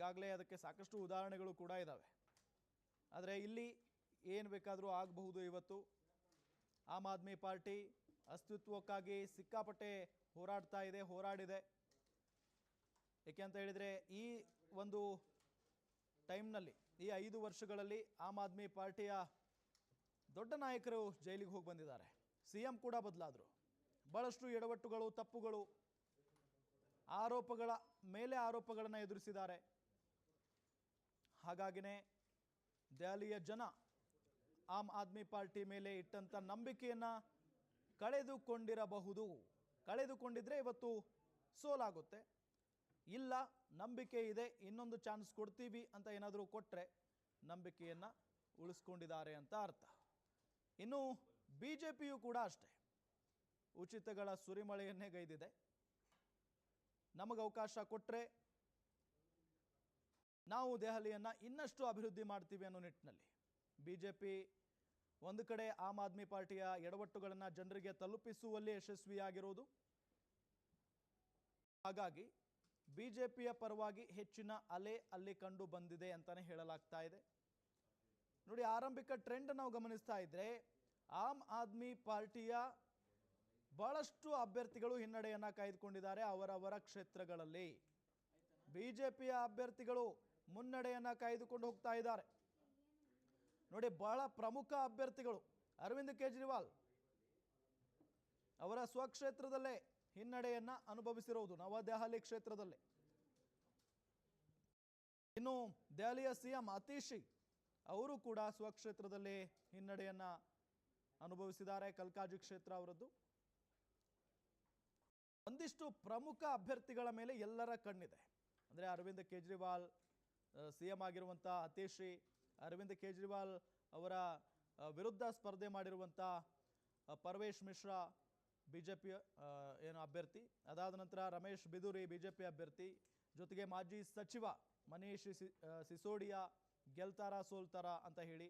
ಈಗಾಗಲೇ ಅದಕ್ಕೆ ಸಾಕಷ್ಟು ಉದಾಹರಣೆಗಳು ಕೂಡ ಇದ್ದಾವೆ ಆದರೆ ಇಲ್ಲಿ ಏನು ಬೇಕಾದರೂ ಆಗಬಹುದು ಇವತ್ತು. ಆಮ್ ಆದ್ಮಿ ಪಾರ್ಟಿ ಅಸ್ತಿತ್ವಕ್ಕಾಗಿ ಸಿಕ್ಕಾಪಟ್ಟೆ ಹೋರಾಡ್ತಾ ಇದೆ, ಹೋರಾಡಿದೆ. ಏಕೆ ಅಂತ ಹೇಳಿದರೆ ಈ ಒಂದು ಟೈಮ್ನಲ್ಲಿ, ಈ ಐದು ವರ್ಷಗಳಲ್ಲಿ ಆಮ್ ಆದ್ಮಿ ಪಾರ್ಟಿಯ ದೊಡ್ಡ ನಾಯಕರು ಜೈಲಿಗೆ ಹೋಗಿ ಬಂದಿದ್ದಾರೆ. ಸಿ ಕೂಡ ಬದಲಾದರು. ಬಹಳಷ್ಟು ಎಡವಟ್ಟುಗಳು, ತಪ್ಪುಗಳು, ಆರೋಪಗಳ ಮೇಲೆ ಆರೋಪಗಳನ್ನು ಎದುರಿಸಿದ್ದಾರೆ. ಹಾಗಾಗಿನೇ ದೆಹಲಿಯ ಜನ ಆಮ್ ಆದ್ಮಿ ಪಾರ್ಟಿ ಮೇಲೆ ಇಟ್ಟಂಥ ನಂಬಿಕೆಯನ್ನು ಕಳೆದುಕೊಂಡಿರಬಹುದು. ಕಳೆದುಕೊಂಡಿದ್ರೆ ಇವತ್ತು ಸೋಲಾಗುತ್ತೆ. ಇಲ್ಲ, ನಂಬಿಕೆ ಇದೆ, ಇನ್ನೊಂದು ಚಾನ್ಸ್ ಕೊಡ್ತೀವಿ ಅಂತ ಏನಾದರೂ ಕೊಟ್ಟರೆ ನಂಬಿಕೆಯನ್ನು ಉಳಿಸ್ಕೊಂಡಿದ್ದಾರೆ ಅಂತ ಅರ್ಥ. ಇನ್ನು ಬಿ ಜೆ ಪಿಯು ಕೂಡ ಅಷ್ಟೇ. ಉಚಿತಗಳ ಸುರಿಮಳೆಯನ್ನೇ ಗೈದಿದೆ. ನಮಗೆ ಅವಕಾಶ ಕೊಟ್ಟರೆ ನಾವು ದೆಹಲಿಯನ್ನು ಇನ್ನಷ್ಟು ಅಭಿವೃದ್ಧಿ ಮಾಡ್ತೀವಿ ಅನ್ನೋ ನಿಟ್ಟಿನಲ್ಲಿ. ಬಿ ಜೆ ಒಂದು ಕಡೆ ಆಮ್ ಆದ್ಮಿ ಪಾರ್ಟಿಯ ಎಡವಟ್ಟುಗಳನ್ನು ಜನರಿಗೆ ತಲುಪಿಸುವಲ್ಲಿ ಯಶಸ್ವಿಯಾಗಿರುವುದು ಹಾಗಾಗಿ ಬಿ ಜೆ ಪಿಯ ಪರವಾಗಿ ಹೆಚ್ಚಿನ ಅಲೆ ಅಲ್ಲಿ ಕಂಡು ಬಂದಿದೆ ಅಂತಲೇ ಹೇಳಲಾಗ್ತಾ ಇದೆ. ನೋಡಿ, ಆರಂಭಿಕ ಟ್ರೆಂಡ್ ನಾವು ಗಮನಿಸ್ತಾ ಇದ್ದರೆ ಆಮ್ ಆದ್ಮಿ ಪಾರ್ಟಿಯ ಬಹಳಷ್ಟು ಅಭ್ಯರ್ಥಿಗಳು ಹಿನ್ನಡೆಯನ್ನು ಕಾಯ್ದುಕೊಂಡಿದ್ದಾರೆ ಅವರವರ ಕ್ಷೇತ್ರಗಳಲ್ಲಿ. ಬಿ ಜೆ ಪಿಯ ಅಭ್ಯರ್ಥಿಗಳು ಮುನ್ನಡೆಯನ್ನು ಕಾಯ್ದುಕೊಂಡು ಹೋಗ್ತಾ ಇದ್ದಾರೆ. ನೋಡಿ, ಬಹಳ ಪ್ರಮುಖ ಅಭ್ಯರ್ಥಿಗಳು ಅರವಿಂದ್ ಕೇಜ್ರಿವಾಲ್ ಅವರ ಸ್ವಕ್ಷೇತ್ರದಲ್ಲೇ ಹಿನ್ನಡೆಯನ್ನು ಅನುಭವಿಸಿರುವುದು ನವದೆಹಲಿ ಕ್ಷೇತ್ರದಲ್ಲಿ. ಇನ್ನು ದೆಹಲಿಯ ಸಿಎಂ ಅತೀಶಿ ಅವರು ಕೂಡ ಸ್ವಕ್ಷೇತ್ರದಲ್ಲಿ ಹಿನ್ನಡೆಯನ್ನು ಅನುಭವಿಸಿದ್ದಾರೆ, ಕಲ್ಕಾಜಿ ಕ್ಷೇತ್ರ ಅವರದ್ದು. ಒಂದಿಷ್ಟು ಪ್ರಮುಖ ಅಭ್ಯರ್ಥಿಗಳ ಮೇಲೆ ಎಲ್ಲರ ಕಣ್ಣಿದೆ. ಅಂದರೆ ಅರವಿಂದ್ ಕೇಜ್ರಿವಾಲ್ ಸಿ ಎಂ ಆಗಿರುವಂಥ ಅತೀಶಿ ಅರವಿಂದ್ ಕೇಜ್ರಿವಾಲ್ ಅವರ ವಿರುದ್ಧ ಸ್ಪರ್ಧೆ ಮಾಡಿರುವಂಥ ಪರ್ವೇಶ್ ಮಿಶ್ರಾ ಬಿ ಏನು ಅಭ್ಯರ್ಥಿ. ಅದಾದ ನಂತರ ರಮೇಶ್ ಬಿದುರಿ ಬಿ ಅಭ್ಯರ್ಥಿ. ಜೊತೆಗೆ ಮಾಜಿ ಸಚಿವ ಮನೀಶ್ ಸಿಸೋಡಿಯಾ ಗೆಲ್ತಾರ ಸೋಲ್ತಾರ ಅಂತ ಹೇಳಿ.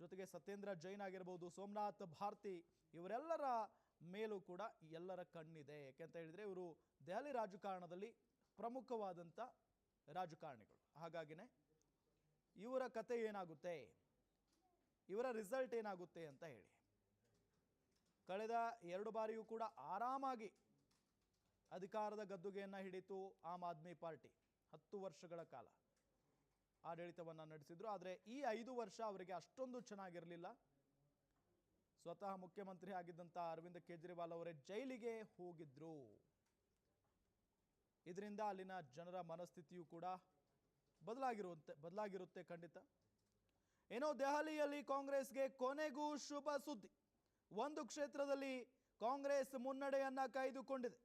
ಜೊತೆಗೆ ಸತ್ಯೇಂದ್ರ ಜೈನ್ ಆಗಿರ್ಬೋದು, ಸೋಮನಾಥ್ ಭಾರತಿ ಇವರೆಲ್ಲರ ಮೇಲೂ ಕೂಡ ಎಲ್ಲರ ಕಣ್ಣಿದೆ. ಯಾಕೆಂತ ಹೇಳಿದರೆ ಇವರು ದೆಹಲಿ ರಾಜಕಾರಣದಲ್ಲಿ ಪ್ರಮುಖವಾದಂಥ ರಾಜಕಾರಣಿಗಳು. ಹಾಗಾಗಿನೇ ಇವರ ಕತೆ ಏನಾಗುತ್ತೆ? ಇವರ ರಿಸಲ್ಟ್ ಏನಾಗುತ್ತೆ ಅಂತ ಹೇಳಿ. ಕಳೆದ ಎರಡು ಬಾರಿಯೂ ಕೂಡ ಆರಾಮಾಗಿ ಅಧಿಕಾರದ ಗದ್ದುಗೆಯನ್ನು ಹಿಡಿತು ಆಮ್ ಆದ್ಮಿ ಪಾರ್ಟಿ ಹತ್ತು ವರ್ಷಗಳ ಕಾಲ. ಆಡಳಿತವನ್ನು ನಡೆಸಿದ್ರು, ಆದರೆ ಈ ಐದು ವರ್ಷ ಅವರಿಗೆ ಅಷ್ಟೊಂದು ಚೆನ್ನಾಗಿರಲಿಲ್ಲ. ಸ್ವತಃ ಮುಖ್ಯಮಂತ್ರಿ ಆಗಿದ್ದಂಥ ಅರವಿಂದ್ ಕೇಜ್ರಿವಾಲ್ ಅವರೇ ಜೈಲಿಗೆ ಹೋಗಿದ್ರು. ಇದರಿಂದ ಅಲ್ಲಿನ ಜನರ ಮನಸ್ಥಿತಿಯು ಕೂಡ ಬದಲಾಗಿರುವಂತೆ, ಬದಲಾಗಿರುತ್ತೆ ಖಂಡಿತ. ಏನೋ ದೆಹಲಿಯಲ್ಲಿ ಕಾಂಗ್ರೆಸ್ಗೆ ಕೊನೆಗೂ ಶುಭ ಸುದ್ದಿ. ಒಂದು ಕ್ಷೇತ್ರದಲ್ಲಿ ಕಾಂಗ್ರೆಸ್ ಮುನ್ನಡೆಯನ್ನ ಕಾಯ್ದುಕೊಂಡಿದೆ.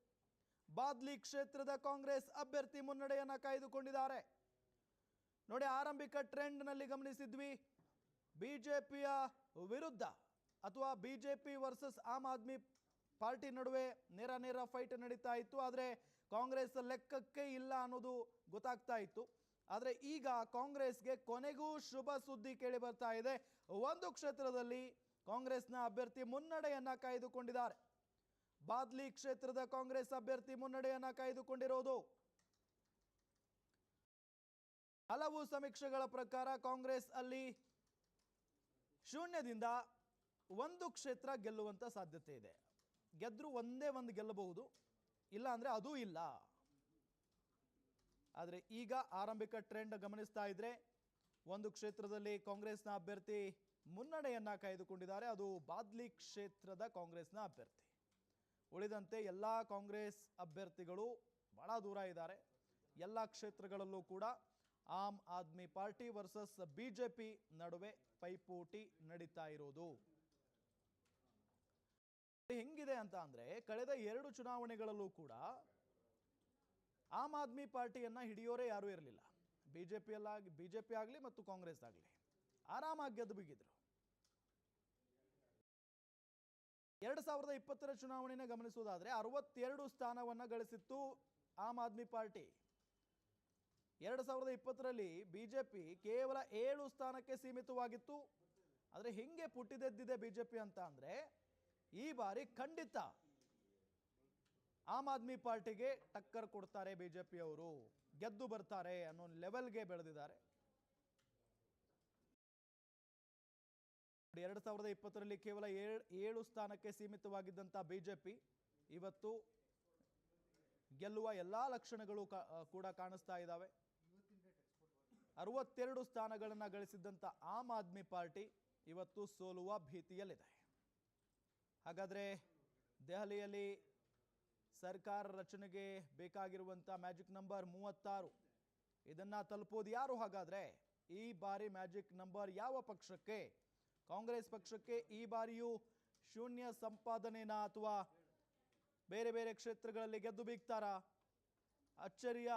ಬಾದ್ಲಿ ಕ್ಷೇತ್ರದ ಕಾಂಗ್ರೆಸ್ ಅಭ್ಯರ್ಥಿ ಮುನ್ನಡೆಯನ್ನ ಕಾಯ್ದುಕೊಂಡಿದ್ದಾರೆ. ನೋಡಿ, ಆರಂಭಿಕ ಟ್ರೆಂಡ್ನಲ್ಲಿ ಗಮನಿಸಿದ್ವಿ. ಬಿ ಜೆ ವಿರುದ್ಧ ಅಥವಾ B J P versus Aam Aadmi party ನಡುವೆ ನೇರ ನೇರ ಫೈಟ್ ನಡೀತಾ ಇತ್ತು. ಆದರೆ ಕಾಂಗ್ರೆಸ್ ಲೆಕ್ಕಕ್ಕೆ ಇಲ್ಲ ಅನ್ನೋದು ಗೊತ್ತಾಗ್ತಾ ಇತ್ತು. ಆದರೆ ಈಗ ಕಾಂಗ್ರೆಸ್ಗೆ ಕೊನೆಗೂ ಶುಭ ಸುದ್ದಿ ಕೇಳಿ ಬರ್ತಾ ಇದೆ. ಒಂದು ಕ್ಷೇತ್ರದಲ್ಲಿ ಕಾಂಗ್ರೆಸ್ನ ಅಭ್ಯರ್ಥಿ ಮುನ್ನಡೆಯನ್ನ ಕಾಯ್ದುಕೊಂಡಿದ್ದಾರೆ. ಬಾದ್ಲಿ ಕ್ಷೇತ್ರದ ಕಾಂಗ್ರೆಸ್ ಅಭ್ಯರ್ಥಿ ಮುನ್ನಡೆಯನ್ನ ಕಾಯ್ದುಕೊಂಡಿರೋದು. ಹಲವು ಸಮೀಕ್ಷೆಗಳ ಪ್ರಕಾರ ಕಾಂಗ್ರೆಸ್ ಅಲ್ಲಿ ಶೂನ್ಯದಿಂದ ಒಂದು ಕ್ಷೇತ್ರ ಗೆಲ್ಲುವಂಥ ಸಾಧ್ಯತೆ ಇದೆ. ಗೆದ್ದರೂ ಒಂದೇ ಒಂದು ಗೆಲ್ಲಬಹುದು. ಇಲ್ಲ ಅಂದರೆ ಅದೂ ಇಲ್ಲ. ಆದರೆ ಈಗ ಆರಂಭಿಕ ಟ್ರೆಂಡ್ ಗಮನಿಸ್ತಾ ಇದ್ರೆ ಒಂದು ಕ್ಷೇತ್ರದಲ್ಲಿ ಕಾಂಗ್ರೆಸ್ನ ಅಭ್ಯರ್ಥಿ ಮುನ್ನಡೆಯನ್ನ ಕಾಯ್ದುಕೊಂಡಿದ್ದಾರೆ. ಅದು ಬಾದ್ಲಿ ಕ್ಷೇತ್ರದ ಕಾಂಗ್ರೆಸ್ನ ಅಭ್ಯರ್ಥಿ. ಉಳಿದಂತೆ ಎಲ್ಲ ಕಾಂಗ್ರೆಸ್ ಅಭ್ಯರ್ಥಿಗಳು ಭಾಳ ದೂರ ಇದ್ದಾರೆ. ಎಲ್ಲ ಕ್ಷೇತ್ರಗಳಲ್ಲೂ ಕೂಡ Aam Aadmi party versus B J P ನಡುವೆ ಪೈಪೋಟಿ ನಡೀತಾ ಇರೋದು. ಹೆಂಗಿದೆ ಅಂತ ಅಂದರೆ, ಕಳೆದ ಎರಡು ಚುನಾವಣೆಗಳಲ್ಲೂ ಕೂಡ ಆಮ್ ಆದ್ಮಿ ಪಾರ್ಟಿಯನ್ನು ಹಿಡಿಯೋರೇ ಯಾರೂ ಇರಲಿಲ್ಲ. ಬಿ ಜೆ ಪಿಯಲ್ಲಾಗಿ ಬಿ ಜೆ ಪಿ ಆಗಲಿ ಮತ್ತು ಕಾಂಗ್ರೆಸ್ ಆಗಲಿ. ಆರಾಮಾಗಿ ಗೆದ್ದು ಬಿಗಿದ್ರು. ಎರಡು ಸಾವಿರದ ಇಪ್ಪತ್ತರ ಚುನಾವಣೆನ ಗಮನಿಸುವುದಾದರೆ ಅರವತ್ತೆರಡು ಸ್ಥಾನವನ್ನು ಗಳಿಸಿತ್ತು ಆಮ್ ಆದ್ಮಿ ಪಾರ್ಟಿ. ಎರಡು ಸಾವಿರದ ಇಪ್ಪತ್ತರಲ್ಲಿ ಬಿ ಜೆ ಪಿ ಕೇವಲ ಏಳು ಸ್ಥಾನಕ್ಕೆ ಸೀಮಿತವಾಗಿತ್ತು. ಆದರೆ ಹೆಂಗೆ ಪುಟ್ಟಿದೆದ್ದಿದೆ ಬಿ ಜೆ ಪಿ ಅಂತ ಅಂದರೆ ಈ ಬಾರಿ ಖಂಡಿತ ಆಮ್ ಆದ್ಮಿ ಪಾರ್ಟಿಗೆ ಟಕ್ಕರ್ ಕೊಡ್ತಾರೆ ಬಿ ಜೆ ಗೆದ್ದು ಬರ್ತಾರೆ ಅನ್ನೋ ಲೆವೆಲ್ಗೆ ಬೆಳೆದಿದ್ದಾರೆ. ಎರಡು ಸಾವಿರದ ಇಪ್ಪತ್ತರಲ್ಲಿ ಕೇವಲ ಏಳ್ ಸ್ಥಾನಕ್ಕೆ ಸೀಮಿತವಾಗಿದ್ದಂಥ ಬಿಜೆಪಿ ಇವತ್ತು ಗೆಲ್ಲುವ ಎಲ್ಲ ಲಕ್ಷಣಗಳು ಕೂಡ ಕಾಣಿಸ್ತಾ ಇದ್ದಾವೆ. ಅರವತ್ತೆರಡು ಸ್ಥಾನಗಳನ್ನು ಗಳಿಸಿದ್ದಂಥ ಆಮ್ ಆದ್ಮಿ ಪಾರ್ಟಿ ಇವತ್ತು ಸೋಲುವ ಭೀತಿಯಲ್ಲಿದೆ. ಹಾಗಾದರೆ ದೆಹಲಿಯಲ್ಲಿ ಸರ್ಕಾರ ರಚನೆಗೆ ಬೇಕಾಗಿರುವಂಥ ಮ್ಯಾಜಿಕ್ ನಂಬರ್ ಮೂವತ್ತಾರು. ಇದನ್ನು ತಲುಪೋದು ಯಾರು ಹಾಗಾದರೆ? ಈ ಬಾರಿ ಮ್ಯಾಜಿಕ್ ನಂಬರ್ ಯಾವ ಪಕ್ಷಕ್ಕೆ? ಕಾಂಗ್ರೆಸ್ ಪಕ್ಷಕ್ಕೆ ಈ ಬಾರಿಯೂ ಶೂನ್ಯ ಸಂಪಾದನೆನಾ ಅಥವಾ ಬೇರೆ ಬೇರೆ ಕ್ಷೇತ್ರಗಳಲ್ಲಿ ಗೆದ್ದು ಬೀಗ್ತಾರಾ? ಅಚ್ಚರಿಯ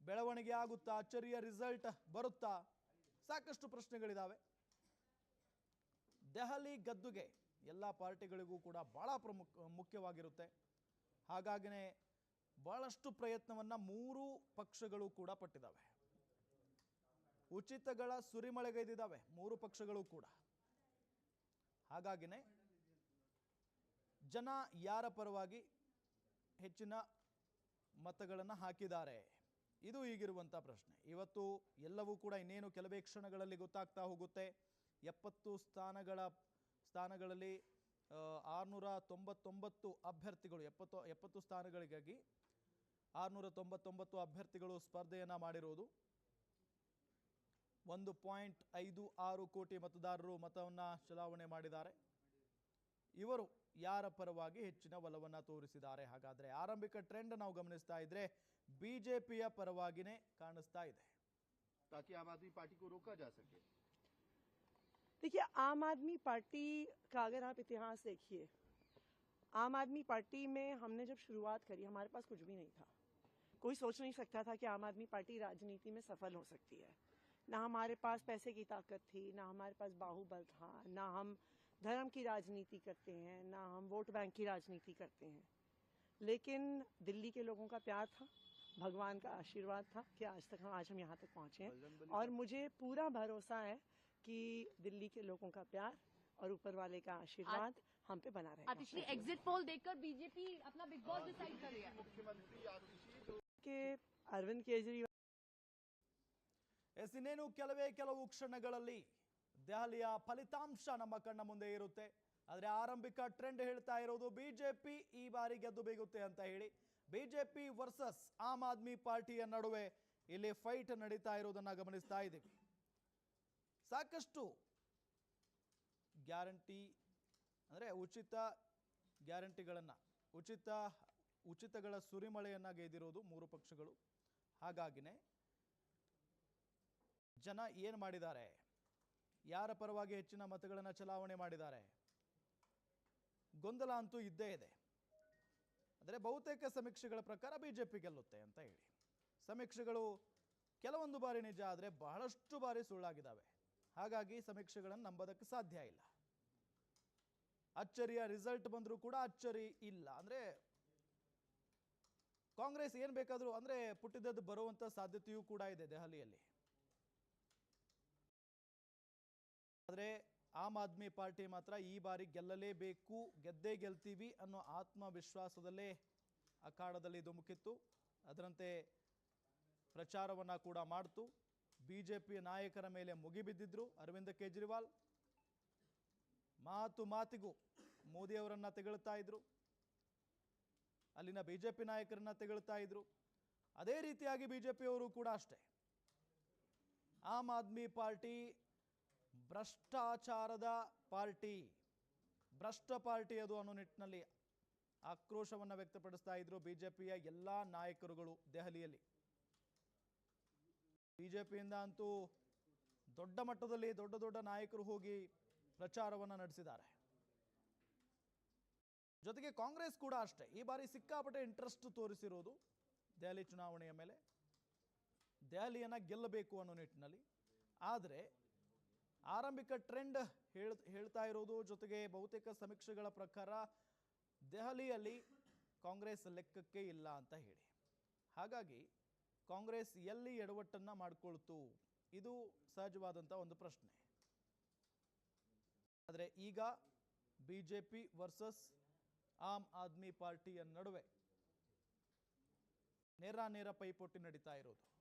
ಬೆಳವಣಿಗೆ ಆಗುತ್ತಾ? ಅಚ್ಚರಿಯ ರಿಸಲ್ಟ್ ಬರುತ್ತಾ? ಸಾಕಷ್ಟು ಪ್ರಶ್ನೆಗಳಿದ್ದಾವೆ ದೆಹಲಿ ಗದ್ದುಗೆ ಎಲ್ಲ ಪಾರ್ಟಿಗಳಿಗೂ ಕೂಡ ಬಹಳ ಪ್ರಮುಖ ಮುಖ್ಯವಾಗಿರುತ್ತೆ. ಹಾಗಾಗಿನೇ ಬಹಳಷ್ಟು ಪ್ರಯತ್ನವನ್ನು ಮೂರು ಪಕ್ಷಗಳು ಕೂಡ ಪಟ್ಟಿದ್ದಾವೆ. ಉಚಿತಗಳ ಸುರಿಮಳೆಗೈದಿದ್ದಾವೆ, ಮೂರು ಪಕ್ಷಗಳು ಕೂಡ. ಹಾಗಾಗಿನೇ ಜನ ಯಾರ ಪರವಾಗಿ ಹೆಚ್ಚಿನ ಮತಗಳನ್ನು ಹಾಕಿದ್ದಾರೆ? ಇದು ಈಗಿರುವಂಥ ಪ್ರಶ್ನೆ. ಇವತ್ತು ಎಲ್ಲವೂ ಕೂಡ ಇನ್ನೇನು ಕೆಲವೇ ಕ್ಷಣಗಳಲ್ಲಿ ಗೊತ್ತಾಗ್ತಾ ಹೋಗುತ್ತೆ. ಎಪ್ಪತ್ತು ಸ್ಥಾನಗಳ ಸ್ಥಾನಗಳಲ್ಲಿ ಆರುನೂರ ತೊಂಬತ್ತೊಂಬತ್ತು ಅಭ್ಯರ್ಥಿಗಳು, ಎಪ್ಪತ್ತು ಎಪ್ಪತ್ತು ಸ್ಥಾನಗಳಿಗಾಗಿ ಆರುನೂರ ತೊಂಬತ್ತೊಂಬತ್ತು ಅಭ್ಯರ್ಥಿಗಳು ಸ್ಪರ್ಧೆಯನ್ನು ಮಾಡಿರುವುದು. ಒಂದು ಪಾಯಿಂಟ್ ಐದು ಆರು ಕೋಟಿ ಮತದಾರರು ಮತವನ್ನು ಚಲಾವಣೆ ಮಾಡಿದ್ದಾರೆ. ಇವರು ಯಾರ ಪರವಾಗಿ ಹೆಚ್ಚಿನ ಒಲವನ್ನು ತೋರಿಸಿದ್ದಾರೆ? ಹಾಗಾದರೆ ಆರಂಭಿಕ ಟ್ರೆಂಡ್ ನಾವು ಗಮನಿಸ್ತಾ ಇದ್ರೆ ಬಿಜೆಪಿಯ ಪರವಾಗಿನೇ ಕಾಣಿಸ್ತಾ ಇದೆ. ತಾಕಿ ಆಮ್ ಆದ್ಮಿ ಪಾರ್ಟಿ ಕೋ ರೋಕಾ ಜಾ ಸಕೆ. देखिए आम आदमी पार्टी का अगर आप इतिहास देखिए आम आदमी पार्टी में हमने जब शुरुआत करी हमारे पास कुछ भी नहीं था। कोई सोच नहीं सकता था कि आम आदमी पार्टी राजनीति में सफल हो सकती है। ना हमारे पास पैसे की ताकत थी ना हमारे पास बाहुबल था ना हम धर्म की राजनीति करते हैं ना हम वोट बैंक की राजनीति करते हैं। लेकिन दिल्ली के लोगों का प्यार था भगवान का आशीर्वाद था कि आज तक हम आज हम यहाँ तक पहुँचे हैं। और मुझे पूरा भरोसा है कि दिल्ली के लोगों का प्यार और ऊपर वाले का आशीर्वाद हम पे बना रहेगा अतिश्री एग्जिट पोल देखकर बीजेपी अपना बिग बॉस डिसाइड कर रही है मुख्यमंत्री आतिशी जो कि अरविंद केजरीवाल ಎಸ್ ಇನ್ನೇನು ಕೆಲವೇ ಕೆಲವು ಕ್ಷಣಗಳಲ್ಲಿ ದೆಹಲಿಯ ಫಲಿತಾಂಶ ನಮ್ಮ ಕಣ್ಣ ಮುಂದೆ ಇರುತ್ತೆ ಆದರೆ ಆರಂಭಿಕ ಟ್ರೆಂಡ್ ಹೇಳ್ತಾ ಇರೋದು ಬಿಜೆಪಿ ಈ ಬಾರಿ ಗೆದ್ದು ಬೀಗುತ್ತೆ ಅಂತ ಹೇಳಿ ಬಿಜೆಪಿ ವರ್ಸಸ್ ಆಮ್ ಆದ್ಮಿ ಪಾರ್ಟಿಯ ನಡುವೆ ಇಲ್ಲಿ ಫೈಟ್ ನಡೀತಾ ಇರೋದನ್ನ ಗಮನಿಸ್ತಾ ಇದ್ದೀವಿ ಸಾಕಷ್ಟು ಗ್ಯಾರಂಟಿ ಅಂದರೆ ಉಚಿತ ಗ್ಯಾರಂಟಿಗಳನ್ನು, ಉಚಿತ, ಉಚಿತಗಳ ಸುರಿಮಳೆಯನ್ನು ಗೈದಿರೋದು ಮೂರು ಪಕ್ಷಗಳು. ಹಾಗಾಗಿನೇ ಜನ ಏನು ಮಾಡಿದ್ದಾರೆ? ಯಾರ ಪರವಾಗಿ ಹೆಚ್ಚಿನ ಮತಗಳನ್ನು ಚಲಾವಣೆ ಮಾಡಿದ್ದಾರೆ? ಗೊಂದಲ ಅಂತೂ ಇದ್ದೇ ಇದೆ. ಅಂದರೆ ಬಹುತೇಕ ಸಮೀಕ್ಷೆಗಳ ಪ್ರಕಾರ ಬಿಜೆಪಿ ಗೆಲ್ಲುತ್ತೆ ಅಂತ ಹೇಳಿ. ಸಮೀಕ್ಷೆಗಳು ಕೆಲವೊಂದು ಬಾರಿ ನಿಜ ಆದರೆ ಬಹಳಷ್ಟು ಬಾರಿ ಸುಳ್ಳಾಗಿದ್ದಾವೆ. ಹಾಗಾಗಿ ಸಮೀಕ್ಷೆಗಳನ್ನು ನಂಬೋದಕ್ಕೆ ಸಾಧ್ಯ ಇಲ್ಲ. ಅಚ್ಚರಿಯ ರಿಸಲ್ಟ್ ಬಂದರೂ ಕೂಡ ಅಚ್ಚರಿ ಇಲ್ಲ. ಅಂದರೆ ಕಾಂಗ್ರೆಸ್ ಏನು ಬೇಕಾದರೂ, ಅಂದರೆ ಪುಟ್ಟಿದ್ದದ್ದು ಬರುವಂಥ ಸಾಧ್ಯತೆಯೂ ಕೂಡ ಇದೆ ದೆಹಲಿಯಲ್ಲಿ. ಆದರೆ ಆಮ್ ಆದ್ಮಿ ಪಾರ್ಟಿ ಮಾತ್ರ ಈ ಬಾರಿ ಗೆಲ್ಲಲೇಬೇಕು, ಗೆದ್ದೇ ಗೆಲ್ತೀವಿ ಅನ್ನೋ ಆತ್ಮವಿಶ್ವಾಸದಲ್ಲೇ ಅಖಾಡದಲ್ಲಿ ಧುಮುಕಿತ್ತು ಅದರಂತೆ ಪ್ರಚಾರವನ್ನು ಕೂಡ ಮಾಡ್ತು. ಬಿ ಜೆ ಪಿ ನಾಯಕರ ಮೇಲೆ ಮುಗಿಬಿದ್ದಿದ್ರು. ಅರವಿಂದ ಕೇಜ್ರಿವಾಲ್. ಮಾತು ಮಾತಿಗೂ ಮೋದಿಯವರನ್ನ ತೆಗಳ್ತಾ ಇದ್ರು. ಅಲ್ಲಿನ ಬಿ ಜೆ ಪಿ ನಾಯಕರನ್ನ ತೆಗಳ್ತಾ ಇದ್ರು. ಅದೇ ರೀತಿಯಾಗಿ ಬಿ ಜೆ ಕೂಡ ಅಷ್ಟೇ. ಆಮ್ ಆದ್ಮಿ ಪಾರ್ಟಿ, ಭ್ರಷ್ಟಾಚಾರದ ಪಾರ್ಟಿ, ಭ್ರಷ್ಟ ಪಾರ್ಟಿ ಅದು ಅನ್ನೋ ನಿಟ್ಟಿನಲ್ಲಿ ಆಕ್ರೋಶವನ್ನು ವ್ಯಕ್ತಪಡಿಸ್ತಾ ಇದ್ರು ಬಿಜೆಪಿಯ ಎಲ್ಲ ನಾಯಕರುಗಳು ದೆಹಲಿಯಲ್ಲಿ. ಬಿಜೆಪಿಯಿಂದ ಅಂತೂ ದೊಡ್ಡ ಮಟ್ಟದಲ್ಲಿ ದೊಡ್ಡ ದೊಡ್ಡ ನಾಯಕರು ಹೋಗಿ ಪ್ರಚಾರವನ್ನು ನಡೆಸಿದ್ದಾರೆ. ಜೊತೆಗೆ ಕಾಂಗ್ರೆಸ್ ಕೂಡ ಅಷ್ಟೇ. ಈ ಬಾರಿ ಸಿಕ್ಕಾಪಟ್ಟೆ ಇಂಟ್ರೆಸ್ಟ್ ತೋರಿಸಿರೋದು ದೆಹಲಿ ಚುನಾವಣೆಯ ಮೇಲೆ. ದೆಹಲಿಯನ್ನು ಗೆಲ್ಲಬೇಕು ಅನ್ನೋ ನಿಟ್ಟಿನಲ್ಲಿ. ಆದರೆ ಆರಂಭಿಕ ಟ್ರೆಂಡ್ ಹೇಳ್, ಹೇಳ್ತಾ ಇರೋದು ಜೊತೆಗೆ ಬಹುತೇಕ ಸಮೀಕ್ಷೆಗಳ ಪ್ರಕಾರ ದೆಹಲಿಯಲ್ಲಿ ಕಾಂಗ್ರೆಸ್ ಲೆಕ್ಕಕ್ಕೆ ಇಲ್ಲ ಅಂತ ಹೇಳಿ. ಹಾಗಾಗಿ ಕಾಂಗ್ರೆಸ್ ಎಲ್ಲಿ ಎಡವಟ್ಟನ್ನು ಮಾಡಿಕೊಳ್ತು? ಇದು ಸಹಜವಾದಂಥ ಒಂದು ಪ್ರಶ್ನೆ. ಆದರೆ ಈಗ B J P versus Aam Aadmi ಪಾರ್ಟಿಯ ನಡುವೆ ನೇರ ನೇರ ಪೈಪೋಟಿ ನಡೀತಾ ಇರೋದು.